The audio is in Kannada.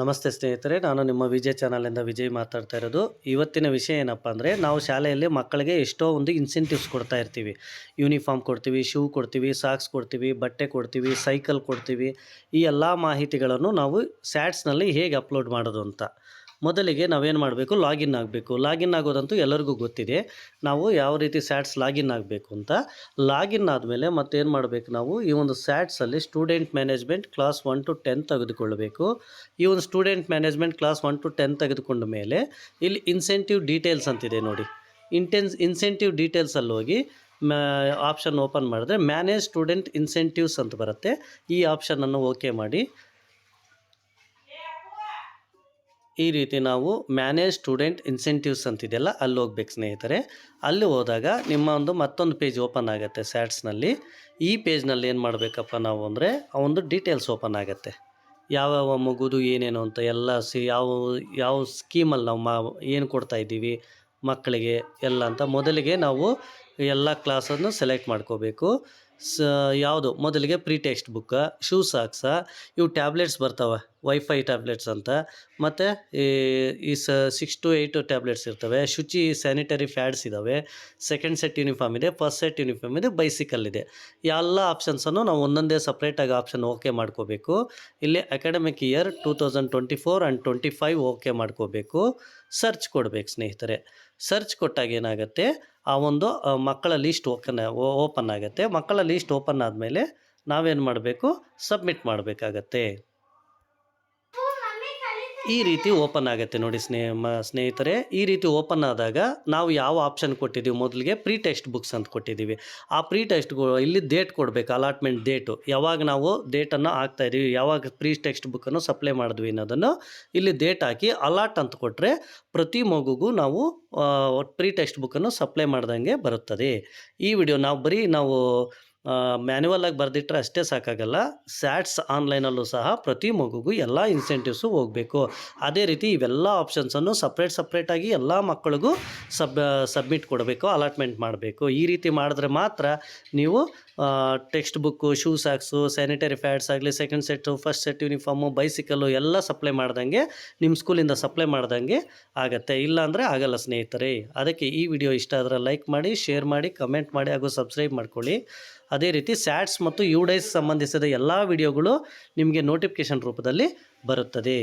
ನಮಸ್ತೆ ಸ್ನೇಹಿತರೆ, ನಾನು ನಿಮ್ಮ ವಿಜಯ್ ಚಾನಲಿಂದ ವಿಜಯ್ ಮಾತಾಡ್ತಾ ಇರೋದು. ಇವತ್ತಿನ ವಿಷಯ ಏನಪ್ಪ ಅಂದರೆ, ನಾವು ಶಾಲೆಯಲ್ಲಿ ಮಕ್ಕಳಿಗೆ ಎಷ್ಟೋ ಒಂದು ಇನ್ಸೆಂಟಿವ್ಸ್ ಕೊಡ್ತಾ ಇರ್ತೀವಿ. ಯೂನಿಫಾರ್ಮ್ ಕೊಡ್ತೀವಿ ಶೂ ಕೊಡ್ತೀವಿ ಸಾಕ್ಸ್ ಕೊಡ್ತೀವಿ, ಬಟ್ಟೆ ಕೊಡ್ತೀವಿ ಸೈಕಲ್ ಕೊಡ್ತೀವಿ. ಈ ಎಲ್ಲ ಮಾಹಿತಿಗಳನ್ನು ನಾವು ಸ್ಯಾಟ್ಸ್ನಲ್ಲಿ ಹೇಗೆ ಅಪ್ಲೋಡ್ ಮಾಡೋದು ಅಂತ. ಮೊದಲಿಗೆ ನಾವೇನು ಮಾಡಬೇಕು? ಲಾಗಿನ್ ಆಗಬೇಕು. ಲಾಗಿನ್ ಆಗೋದಂತೂ ಎಲ್ಲರಿಗೂ ಗೊತ್ತಿದೆ. ನಾವು ಯಾವ ರೀತಿ ಸ್ಯಾಟ್ಸ್ ಲಾಗಿನ್ ಆಗಬೇಕು ಅಂತ. ಲಾಗಿನ್ ಆದಮೇಲೆ ಮತ್ತೇನು ಮಾಡಬೇಕು ನಾವು? ಈ ಒಂದು ಸ್ಯಾಟ್ಸಲ್ಲಿ student management class one to ten ತೆಗೆದುಕೊಳ್ಳಬೇಕು. ಈ ಒಂದು student management class one to ten ತೆಗೆದುಕೊಂಡ ಮೇಲೆ ಇಲ್ಲಿ ಇನ್ಸೆಂಟಿವ್ ಡೀಟೇಲ್ಸ್ ಅಂತಿದೆ ನೋಡಿ. ಇಂಟೆನ್ಸ್ ಇನ್ಸೆಂಟಿವ್ ಡೀಟೇಲ್ಸಲ್ಲಿ ಹೋಗಿ ಆಪ್ಷನ್ ಓಪನ್ ಮಾಡಿದ್ರೆ ಮ್ಯಾನೇಜ್ ಸ್ಟೂಡೆಂಟ್ ಇನ್ಸೆಂಟಿವ್ಸ್ ಅಂತ ಬರುತ್ತೆ. ಈ ಆಪ್ಷನನ್ನು ಓಕೆ ಮಾಡಿ ಈ ರೀತಿ ನಾವು ಮ್ಯಾನೇಜ್ ಸ್ಟೂಡೆಂಟ್ ಇನ್ಸೆಂಟಿವ್ಸ್ ಅಂತಿದೆಯಲ್ಲ, ಅಲ್ಲಿ ಹೋಗ್ಬೇಕು ಸ್ನೇಹಿತರೆ. ಅಲ್ಲಿ ಹೋದಾಗ ನಿಮ್ಮ ಒಂದು ಮತ್ತೊಂದು ಪೇಜ್ ಓಪನ್ ಆಗುತ್ತೆ ಸ್ಯಾಟ್ಸ್ನಲ್ಲಿ ಈ ಪೇಜ್ನಲ್ಲಿ ಏನು ಮಾಡಬೇಕಪ್ಪ ನಾವು ಅಂದರೆ, ಆ ಒಂದು ಡೀಟೇಲ್ಸ್ ಓಪನ್ ಆಗುತ್ತೆ. ಯಾವ್ಯಾವ ಮಗುದು, ಏನೇನು ಅಂತ ಎಲ್ಲ ಸಿ, ಯಾವ ಯಾವ ಸ್ಕೀಮಲ್ಲಿ ನಾವು ಮಾ, ಏನು ಕೊಡ್ತಾ ಇದ್ದೀವಿ, ಮಕ್ಕಳಿಗೆ ಎಲ್ಲ ಅಂತ ಮೊದಲಿಗೆ ನಾವು ಎಲ್ಲ ಕ್ಲಾಸನ್ನು ಸೆಲೆಕ್ಟ್ ಮಾಡ್ಕೋಬೇಕು. ಸ, ಯಾವುದು? ಮೊದಲಿಗೆ free text book shoe socks, ಇವು ಟ್ಯಾಬ್ಲೆಟ್ಸ್ ಬರ್ತಾವೆ, ವೈಫೈ ಟ್ಯಾಬ್ಲೆಟ್ಸ್ ಅಂತ. ಮತ್ತು ಈ ಸ, ಸಿಕ್ಸ್ ಟು ಏಯ್ಟು ಟ್ಯಾಬ್ಲೆಟ್ಸ್ ಇರ್ತವೆ. ಶುಚಿ ಸ್ಯಾನಿಟರಿ ಫ್ಯಾಡ್ಸ್ ಇದ್ದಾವೆ ಸೆಕೆಂಡ್ ಸೆಟ್ ಯೂನಿಫಾರ್ಮ್ ಇದೆ, ಫಸ್ಟ್ ಸೆಟ್ ಯೂನಿಫಾರ್ಮ್ ಇದೆ, ಬೈಸಿಕಲ್ ಇದೆ. ಎಲ್ಲ ಆಪ್ಷನ್ಸನ್ನು ನಾವು ಒಂದೊಂದೇ ಸಪ್ರೇಟಾಗಿ ಆಪ್ಷನ್ ಓಕೆ ಮಾಡ್ಕೋಬೇಕು. ಇಲ್ಲಿ academic year two thousand twenty four and twenty five okay ಮಾಡ್ಕೋಬೇಕು. ಸರ್ಚ್ ಕೊಡಬೇಕು ಸ್ನೇಹಿತರೆ. ಸರ್ಚ್ ಕೊಟ್ಟಾಗ ಏನಾಗುತ್ತೆ, ಆ ಒಂದು ಮಕ್ಕಳ ಲೀಸ್ಟ್ ಓಪನ್ ಓಪನ್ ಆಗುತ್ತೆ. ಮಕ್ಕಳ ಲೀಸ್ಟ್ ಓಪನ್ ಆದಮೇಲೆ ನಾವೇನು ಮಾಡಬೇಕು? ಸಬ್ಮಿಟ್ ಮಾಡಬೇಕಾಗತ್ತೆ. ಈ ರೀತಿ ಓಪನ್ ಆಗುತ್ತೆ ನೋಡಿ ಸ್ನೇಹ ಸ್ನೇಹಿತರೆ. ಈ ರೀತಿ ಓಪನ್ ಆದಾಗ ನಾವು ಯಾವ ಆಪ್ಷನ್ ಕೊಟ್ಟಿದ್ದೀವಿ? ಮೊದಲಿಗೆ ಪ್ರೀ ಟೆಸ್ಟ್ ಬುಕ್ಸ್ ಅಂತ ಕೊಟ್ಟಿದ್ದೀವಿ. ಆ ಪ್ರೀ ಟೆಸ್ಟ್ ಇಲ್ಲಿ ಡೇಟ್ ಕೊಡಬೇಕು ಅಲಾಟ್ಮೆಂಟ್ ಡೇಟು ಯಾವಾಗ ನಾವು ಡೇಟನ್ನು ಹಾಕ್ತಾ ಇದ್ದೀವಿ, ಯಾವಾಗ ಪ್ರೀ ಟೆಕ್ಸ್ಟ್ ಬುಕ್ಕನ್ನು ಸಪ್ಲೈ ಮಾಡಿದ್ವಿ ಅನ್ನೋದನ್ನು ಇಲ್ಲಿ ಡೇಟ್ ಹಾಕಿ ಅಲಾಟ್ ಅಂತ ಕೊಟ್ಟರೆ ಪ್ರತಿ ಮಗುಗೂ ನಾವು ಪ್ರೀ ಟೆಕ್ಸ್ಟ್ ಬುಕ್ಕನ್ನು ಸಪ್ಲೈ ಮಾಡ್ದಂಗೆ ಬರುತ್ತದೆ. ಈ ವಿಡಿಯೋ ನಾವು ಬರೀ ನಾವು ಮ್ಯಾನ್ಯುವಲ್ ಆಗಿ ಬರೆದಿಟ್ರೆ ಅಷ್ಟೇ ಸಾಕಾಗಲ್ಲ. ಸ್ಯಾಟ್ಸ್ ಆನ್ಲೈನಲ್ಲೂ ಸಹ ಪ್ರತಿ ಮಗುಗೂ ಎಲ್ಲ ಇನ್ಸೆಂಟಿವ್ಸು ಹೋಗಬೇಕು. ಅದೇ ರೀತಿ ಇವೆಲ್ಲ ಆಪ್ಷನ್ಸನ್ನು ಸಪ್ರೇಟ್ ಸಪ್ರೇಟಾಗಿ ಎಲ್ಲ ಮಕ್ಕಳಿಗೂ ಸಬ್ ಸಬ್ಮಿಟ್ ಕೊಡಬೇಕು ಅಲಾಟ್ಮೆಂಟ್ ಮಾಡಬೇಕು. ಈ ರೀತಿ ಮಾಡಿದ್ರೆ ಮಾತ್ರ ನೀವು text book shoe socks sanitary pads ಆಗಲಿ second set first set uniform bicycle ಎಲ್ಲ ಸಪ್ಲೈ ಮಾಡ್ದಂಗೆ ನಿಮ್ಮ ಸ್ಕೂಲಿಂದ ಸಪ್ಲೈ ಮಾಡ್ದಂಗೆ ಆಗತ್ತೆ. ಇಲ್ಲಾಂದರೆ ಆಗಲ್ಲ ಸ್ನೇಹಿತರೆ. ಅದಕ್ಕೆ ಈ ವಿಡಿಯೋ ಇಷ್ಟ ಆದರೆ ಲೈಕ್ ಮಾಡಿ ಶೇರ್ ಮಾಡಿ ಕಮೆಂಟ್ ಮಾಡಿ ಹಾಗೂ ಸಬ್ಸ್ಕ್ರೈಬ್ ಮಾಡ್ಕೊಳ್ಳಿ. ಅದೇ ರೀತಿ ಸ್ಯಾಟ್ಸ್ ಮತ್ತು ಯು ಡೈಸ್ ಸಂಬಂಧಿಸಿದ ಎಲ್ಲ ವಿಡಿಯೋಗಳು ನಿಮಗೆ ನೋಟಿಫಿಕೇಷನ್ ರೂಪದಲ್ಲಿ ಬರುತ್ತದೆ.